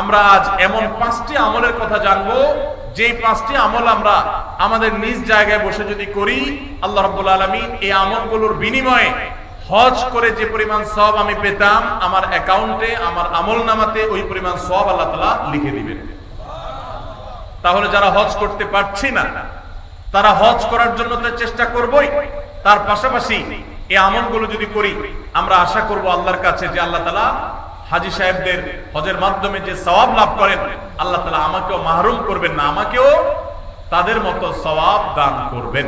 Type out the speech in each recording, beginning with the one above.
আমরা আজ এমন পাঁচটি আমলের কথা জানব। যে পাঁচটি আমল আমরা আমাদের নিজ জায়গায় বসে যদি করি, আল্লাহ রাব্বুল আলামিন এই আমলগুলোর বিনিময়ে হজ করে যে পরিমাণ সব আমি পেতাম আমার অ্যাকাউন্টে, আমার আমল নামাতে ওই পরিমাণ সব আল্লাহ তালা লিখে দিবেন। তাহলে যারা হজ করতে পারছি না, তারা হজ করার জন্য তো চেষ্টা করবই। তার পাশাপাশি এই আমলগুলো যদি করি, আমরা আশা করব আল্লাহর কাছে যে আল্লাহ তালা হাজি সাহেবদের হজের মাধ্যমে যে সওয়াব লাভ করেন, আল্লাহ তালা আমাকেও মাহরুম করবেন না, আমাকেও তাদের মতো সওয়াব দান করবেন।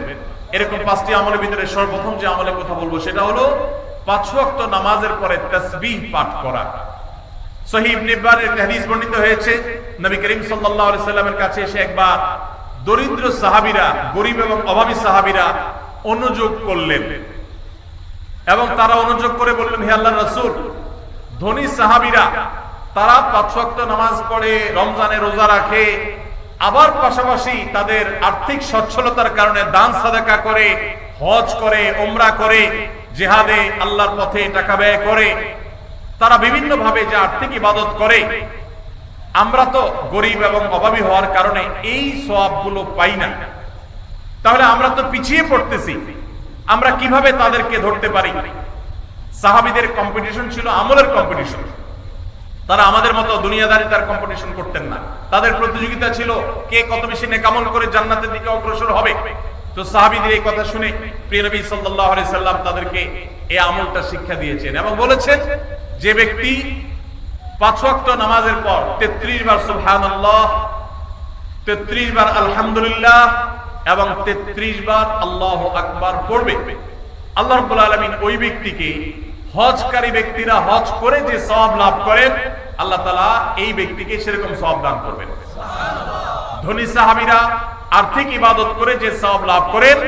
এরকম পাঁচটি আমলের ভিতরে সর্বপ্রথম যে আমলের কথা বলব সেটা হলো পাঁচ ওয়াক্ত নামাজের পরে তাসবিহ পাঠ করা। বর্ণিত হয়েছে কাছে এসে একবার দরিদ্র সাহাবীরা, গরিব এবং অভাবী সাহাবীরা অনুযোগ করলেন। এবং তারা অনুযোগ করে বললেন, হে আল্লাহর রাসূল ধনী সাহাবীরা, তারা পাঁচ ওয়াক্ত নামাজ পড়ে, রমজানে রোজা রাখে, আবার পাশাপাশি তাদের আর্থিক সচ্ছলতার কারণে দান সাদাকা করে, হজ করে ওমরা করে, জেহাদে আল্লাহর পথে টাকা ব্যয় করে, তারা বিভিন্ন ভাবে যে আর্থিক ইবাদত করে। আমরা তো গরিব এবং অভাবী হওয়ার কারণে এই সবগুলো পাই না। তাহলে আমরা তো পিছিয়ে পড়তেছি। আমরা কীভাবে তাদেরকে ধরতে পারি? সাহাবিদের কম্পিটিশন ছিল, আমলের কম্পিটিশন তারা আমাদের মতো দুনিয়াদারিতার কম্পিটিশন করতেন না। তাদের প্রতিযোগিতা ছিল, কে কত বেশি নেকামল করে জান্নাতের দিকে অগ্রসর হবে। তো সাহাবিদের এই কথা শুনে প্রিয় নবী সাল্লাল্লাহু আলাইহি সাল্লাম তাদেরকে এই আমলটা শিক্ষা দিয়েছেন এবং বলেছেন যে ব্যক্তি পাঁচ ওয়াক্ত নামাজের পর 33 বার সুবহানাল্লাহ 33 বার আলহামদুলিল্লাহ এবং 33 বার আল্লাহু আকবার পড়বে। আল্লাহ রাব্বুল আলামিন ওই ব্যক্তিকে হজকারী ব্যক্তিরা হজ করে যে সওয়াব লাভ করেন আল্লাহ তাআলা এই ব্যক্তিকে সেরকম সওয়াব দান করবেন। ধনী সাহাবীরা আর্থিক ইবাদত করে যে সওয়াব লাভ করেন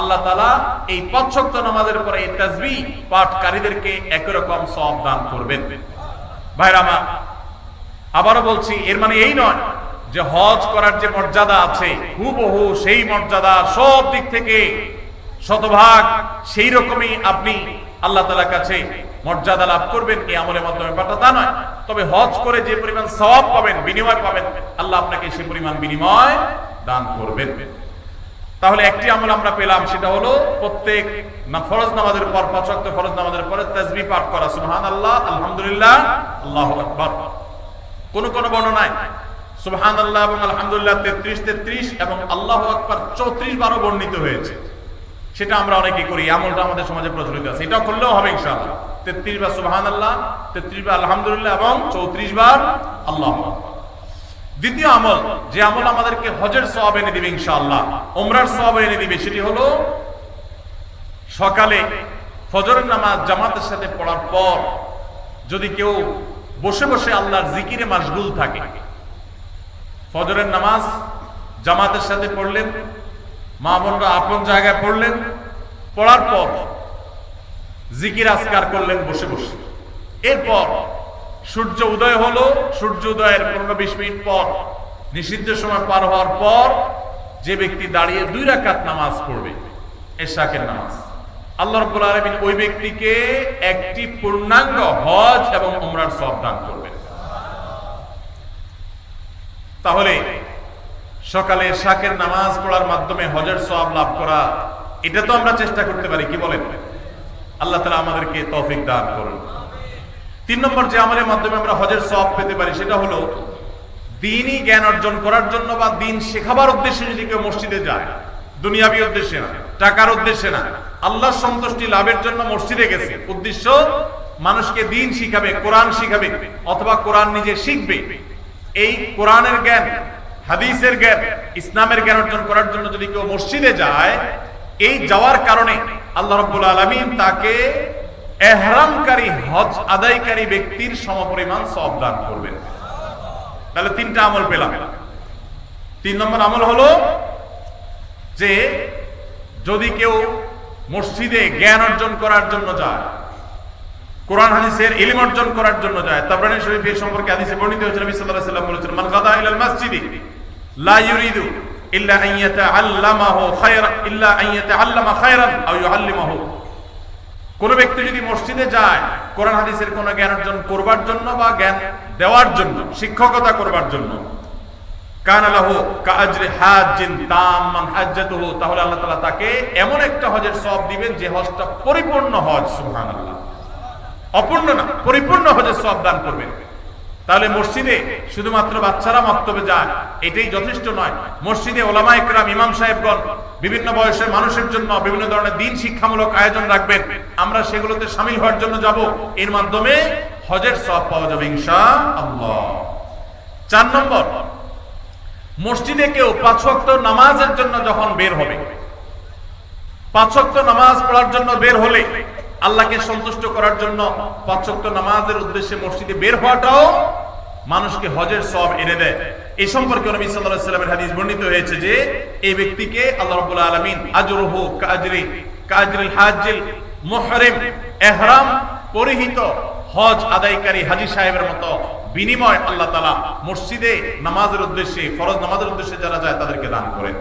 আল্লাহ তাআলা এই পাঁচ ওয়াক্ত নামাজের পরে এই তাসবিহ পাঠকারীদেরকে একই রকম সওয়াব দান করবেন। ভাইরা আমার আবারও বলছি এর মানে এই নয় যে হজ করার যে মর্যাদা আছে হুবহু সেই মর্যাদা সব দিক থেকে শতভাগ সেই রকমই আপনি আল্লাহ তালার কাছে মর্যাদা লাভ করবেন, এই আমলের মাধ্যমে। ব্যাপারটা তা নয়, তবে হজ করে যে পরিমাণ সওয়াব পাবেন, বিনিময় পাবেন, আল্লাহ আপনাকে সেই পরিমাণ বিনিময় দান করবেন। তাহলে একটি আমল আমরা পেলাম, সেটা হলো প্রত্যেক ফরজ নামাজের পর, পাঁচ ফরজ নামাজের পরে তাসবিহ পাঠ করা। সুবহানাল্লাহ, আলহামদুলিল্লাহ, আল্লাহু আকবার। কোন কোন বর্ণনায় সুবহানাল্লাহ এবং আলহামদুলিল্লাহ 33 33 এবং আল্লাহ আকবার 34 বারও বর্ণিত হয়েছে। সেটা আমরা অনেকে করি, আমলটা আমাদের সমাজে প্রচলিত আছে। এটাও করলেও হবে ইনশাআল্লাহ। 33 বার সুবহানাল্লাহ 33 বার আলহামদুলিল্লাহ এবং 34 বার আল্লাহু দ্বিতীয় আমল, যে আমল আমাদেরকে হজের সওয়াব এনে দিবে ইনশাআল্লাহ ওমরার সওয়াব এনে দিবে, সেটি হলো সকালে ফজরের নামাজ জামাতের সাথে পড়ার পর যদি কেউ বসে বসে আল্লাহর জিকিরে মাশগুল থাকে, ফজরের নামাজ জামাতের সাথে পড়লেন মা বোনরা আপন জায়গায় পড়লেন, পড়ার পর জিকির আসকার করলেন বসে বসে। এরপর সূর্য উদয় হলো, সূর্য উদয়ের পনেরো বিশ মিনিট পর, নিষিদ্ধ সময় পার হওয়ার পর যে ব্যক্তি দাঁড়িয়ে দুই রাকাত নামাজ পড়বে, এশাকের নামাজ। আল্লাহ রব্বুল আলামিন ওই ব্যক্তিকে একটি পূর্ণাঙ্গ হজ এবং উমরার সব দান করবেন। তাহলে সকালে শাকের নামাজ পড়ার মাধ্যমে হজের সব লাভ করা, এটা তো আমরা চেষ্টা করতে পারি, কি বলেন? আল্লাহ তালা আমাদেরকে তৌফিক দান করুন। তিন নম্বর যে আমলের মাধ্যমে আমরা হজের সব পেতে পারি, সেটা হলো দিনই জ্ঞান অর্জন করার জন্য বা দিন শেখাবার উদ্দেশ্যে যদি কেউ মসজিদে যায়, দুনিয়াবি উদ্দেশ্যে না, টাকার উদ্দেশ্যে না, আল্লাহর সন্তুষ্টি লাভের জন্য মসজিদে গেছে। উদ্দেশ্য, মানুষকে দিন শিখাবে, কোরআন শিখাবে, অথবা কোরআন নিজে শিখবে। এই কোরআনের জ্ঞান হাদিসের জ্ঞান, ইসলামের জ্ঞান অর্জন করার জন্য যদি কেউ মসজিদে যায়, এই যাওয়ার কারণে আল্লাহ রব্বুল আলমিন তাকে এহরামকারী হজ আদায়কারী ব্যক্তির সমপরিমাণ সব দান করবেন। তাহলে তিনটা আমল পেলাম। তিন নম্বর আমল হলো যে যদি কেউ মসজিদে জ্ঞান অর্জন করার জন্য যায়, কোরআন, হাদিসের ইলিম অর্জন করার জন্য যায় তাবরানী শরীফ সম্পর্কে হাদিসে বর্ণিত হয়েছে, নবী সাল্লাল্লাহু আলাইহি বলেছেন, মান গাদা ইলাল মসজিদি কোন ব্যক্তি যদি মসজিদে যায়, কোরআন হাদিসের কোন জ্ঞান অর্জন করবার জন্য বা জ্ঞান দেওয়ার জন্য, শিক্ষকতা করবার জন্য, কান লাহু কাজরি হাজ্জিন তাম্মান হাজ্জাতুহু, তাহলে আল্লাহ তাকে এমন একটা হজের সওয়াব দিবেন যে হজটা পরিপূর্ণ হজ, সুবহানাল্লাহ। অপূর্ণ না, পরিপূর্ণ হজের সওয়াব দান করবেন। তাহলে মসজিদে শুধুমাত্র বাচ্চারা মক্তবে যায় এটাই যথেষ্ট নয়। মসজিদে ওলামা একরাম, ইমাম সাহেবগণ, বিভিন্ন বয়সের মানুষের জন্য বিভিন্ন ধরনের দিন শিক্ষামূলক আয়োজন রাখবেন। আমরা সেগুলোতে সামিল হওয়ার জন্য যাব। এর মাধ্যমে হজের সব পাওয়া যাবে ইনশা আল্লাহ চার নম্বর, মসজিদে কেউ পাঁচ ওয়াক্ত নামাজের জন্য যখন বের হবে, পাঁচ ওয়াক্ত নামাজ পড়ার জন্য বের হলে আল্লাহকে সন্তুষ্ট করার জন্য পাঁচ ওয়াক্ত নামাজের উদ্দেশ্যে মসজিদে বের হওয়াটাও মানুষকে হজের সব এনে দেয়। এই সম্পর্কে নবী সাল্লামের হাদিস বর্ণিত হয়েছে যে, এই ব্যক্তিকে আল্লাহ রাব্বুল আলামিন আজরুহু কাজরি, কাজরিল হাজিল মুহরিম ইহরাম পরিহিত হজ আদায়কারী হাজী সাহেবের মতো বিনিময় আল্লাহ তাআলা মসজিদে নামাজের উদ্দেশ্যে, ফরজ নামাজের উদ্দেশ্যে যারা যায় তাদেরকে দান করেন।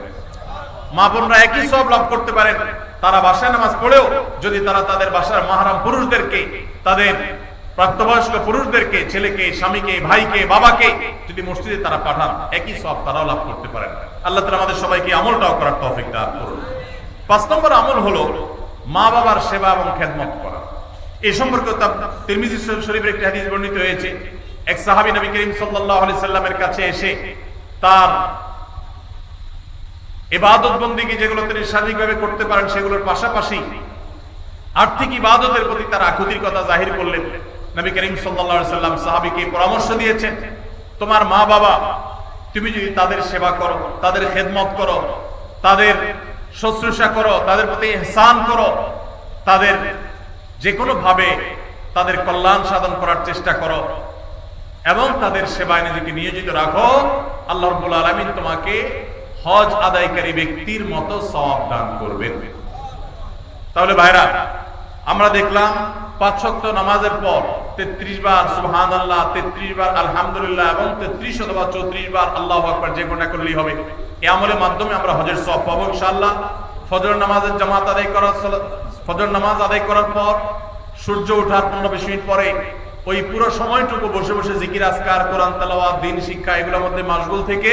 মা বোনরা একই সব লাভ করতে পারেন। তারা বাসায় নামাজ পড়েও যদি তারা তাদের বাসার মাহারাম পুরুষদেরকে, তাদের প্রাপ্তবয়স্ক পুরুষদেরকে, ছেলেকে, স্বামীকে, ভাইকে, বাবাকে যদি মসজিদে তারা পাঠান, একই সব তারাও লাভ করতে পারেন আল্লাহ তালা আমাদের সবাইকে আমলটাও করার তৌফিক দান করুন। পাঁচ নম্বর আমল হলো মা বাবার সেবা এবং খেদমত করা। এ সম্পর্কে তিরমিজি শরীফের একটি হাদিস বর্ণিত হয়েছে। এক সাহাবী নবী করিম সাল্লাল্লাহু আলাইহি সাল্লামের কাছে এসে তার ইবাদত বন্দিকে যেগুলো তিনি শারীরিকভাবে করতে পারেন, সেগুলোর পাশাপাশি আর্থিক ইবাদতের প্রতি তার আকুতির কথা জাহির করলেন। নবী করিম সাল্লাম সাহাবীকে পরামর্শ দিয়েছেন, তোমার মা বাবা, তুমি যদি তাদের সেবা করো, তাদের খেদমত করো, তাদের শুশ্রূষা করো, তাদের প্রতি ইহসান করো, তাদের যে কোনো ভাবে তাদের কল্যাণ সাধন করার চেষ্টা করো এবং তাদের সেবায় নিজেকে নিয়োজিত রাখো, আল্লাহ রব্বুল আলামিন তোমাকে হজ আদায়কারী ব্যক্তির মতো সওয়াব দান করবেন। তাহলে ভাইরা, আমরা দেখলাম পাঁচ শক্ত নামাজের পর তেত্রিশ বার সুহান আল্লাহ তেত্রিশ বার আলহামদুলিল্লাহ এবং তেত্রিশ অথবা চৌত্রিশ বার আল্লাহ আকবর যে কোনটা করলেই হবে। এ আমলের মাধ্যমে আমরা হজের সব পাবো ইনশাআল্লাহ। ফজর নামাজের জামাত আদায় করার ফজর নামাজ আদায় করার পর সূর্য ওঠার পনেরো বিশ মিনিট পরে ওই পুরো সময়টুকু বসে বসে জিকির আসকার কোরআন, তালাওয়াত, দিন, শিক্ষা, এগুলোর মধ্যে মাসগুল থেকে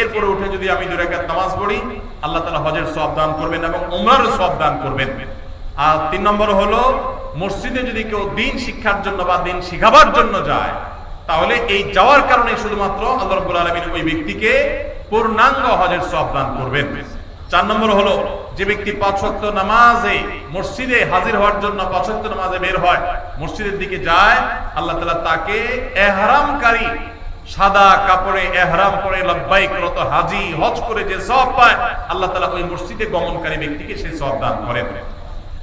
এরপরে উঠে যদি আমি দুই রাকাত নামাজ পড়ি, আল্লাহ তালা হজের সব দান করবেন এবং উমরার সব দান করবেন। আর তিন নম্বর হলো, মসজিদে যদি কেউ দিন শিক্ষার জন্য বা দিন শিখাবার জন্য যায়, তাহলে এই যাওয়ার কারণে শুধুমাত্র আল্লাহ আলামিন ওই ব্যক্তিকে পূর্ণাঙ্গ হজের সব দান করবেন। চার নম্বর হলো যে ব্যক্তি পাঁচ ওয়াক্ত নামাজে মসজিদে হাজির হওয়ার জন্য পাঁচ ওয়াক্ত নামাজে বের হয়, মসজিদের দিকে যায়, আল্লাহ তাআলা তাকে এহরামকারী সাদা কাপড়ে এহরাম পরে লব্বাইক রত হাজি, হজ করে যে সব পায়, আল্লাহ তাআলা ওই মসজিদে গমনকারী ব্যক্তিকে সেই সব দান করেন।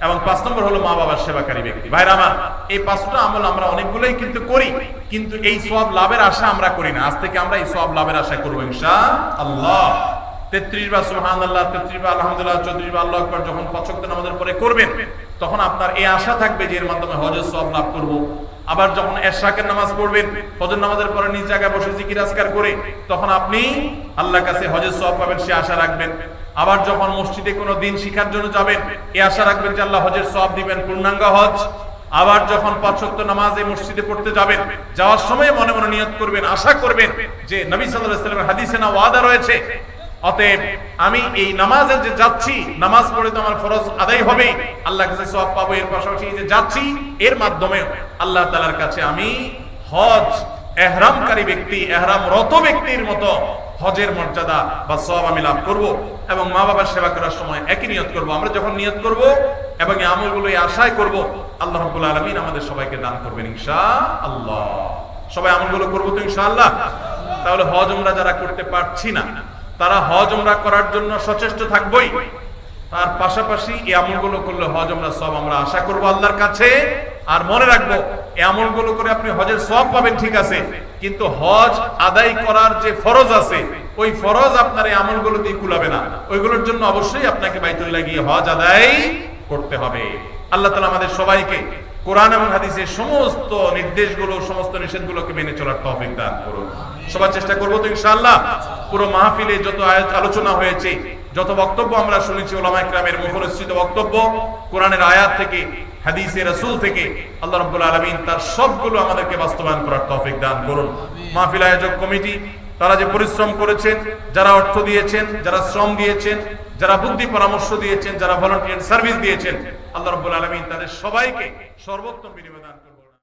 এবং পাঁচ নম্বর হলো মা বাবার সেবাকারী ব্যক্তি। ভাইরা আমার, এই পাঁচটা আমল আমরা অনেকগুলোই কিন্তু করি, কিন্তু এই সব লাভের আশা আমরা করি না। আজ থেকে আমরা এই সব লাভের আশা করব ইনশা আল্লাহ তেত্রিশ বার সুহান আল্লাহ তেত্রিশ বার আলহামদুলিল্লাহ, চৌত্রিশ বার আল্লাহ যখন পছন্দ আমাদের পরে করবেন, তখন আপনার এই আশা থাকবে যে এর মাধ্যমে হজের সব লাভ করব। আবার যখন এরশাকের নামাজ পড়বেন ফজর নামাজের পরে নিজ জায়গায় বসে জিকির আজকার করে, তখন আপনি আল্লাহর কাছে হজের সব পাবেন, সে আশা রাখবেন। আবার যখন মসজিদে কোনো দিন শিখার জন্য যাবেন, এ আশা রাখবেন যে আল্লাহ হজের সব দিবেন, পূর্ণাঙ্গ হজ। আবার যখন পাঁচ ওয়াক্ত নামাজ এই মসজিদে পড়তে যাবেন, যাওয়ার সময় মনে মনে নিয়ত করবেন, আশা করবেন যে নবী সাল্লাল্লাহু আলাইহি ওয়াসাল্লামের হাদিসে না ওয়াদা রয়েছে অতএব আমি এই নামাজে যে যাচ্ছি, নামাজ পড়ে তো আমার ফরজ আদায় হবে। আল্লাহ কাছে সওয়াব পাবো, এর পাশাপাশি যে যাচ্ছি, এর মাধ্যমে আল্লাহ তালার কাছে আমি হজ, এহরামকারী ব্যক্তি এহরাম রত ব্যক্তির মতো হজের মর্যাদা বা সব আমি লাভ করব এবং মা বাবার সেবা করার সময় একই নিয়ত করব। আমরা যখন নিয়ত করব এবং এই আমলগুলো এই আশায় করব, আল্লাহ রাব্বুল আলামিন আমাদের সবাইকে দান করবেন ইনশাআল্লাহ। সবাই আমলগুলো করব তো ইনশাআল্লাহ? তাহলে হজ আমরা যারা করতে পারছি না তারা হজ আমরা করার জন্য সচেষ্ট থাকবই। তার পাশাপাশি এই আমলগুলো করলে হজ আমরা সব আমরা আশা করব আল্লাহর কাছে। আর মনে রাখব, এই আমলগুলো করে আপনি হজের সব পাবেন ঠিক আছে। কিন্তু হজ আদায় করার যে ফরজ আছে, ওই ফরজ আপনার এই আমলগুলো দিয়ে কুলাবে না। ওইগুলোর জন্য অবশ্যই আপনাকে বাইতুল্লাহ গিয়ে হজ আদায় করতে হবে। আল্লাহ তালা আমাদের সবাইকে কোরআন এবং হাদিসের সমস্ত নির্দেশগুলো, সমস্ত নিষেধগুলোকে মেনে চলার তৌফিক দান করুন। সবার চেষ্টা করব তো ইনশাআল্লাহ। পুরো মাহফিলে যত আলোচনা হয়েছে, যত বক্তব্য আমরা শুনেছি ওলামা ইকরামের বক্তব্য, কোরআনের আয়াত থেকে কমিটি, তারা যে পরিশ্রম করেছেন, যারা অর্থ দিয়েছেন, যারা শ্রম দিয়েছেন, যারা বুদ্ধি পরামর্শ দিয়েছেন, যারা ভলান্টিয়ার সার্ভিস দিয়েছেন, আল্লাহ রাব্বুল আলামিন তাদের সবাইকে সর্বোত্তম বিনিময়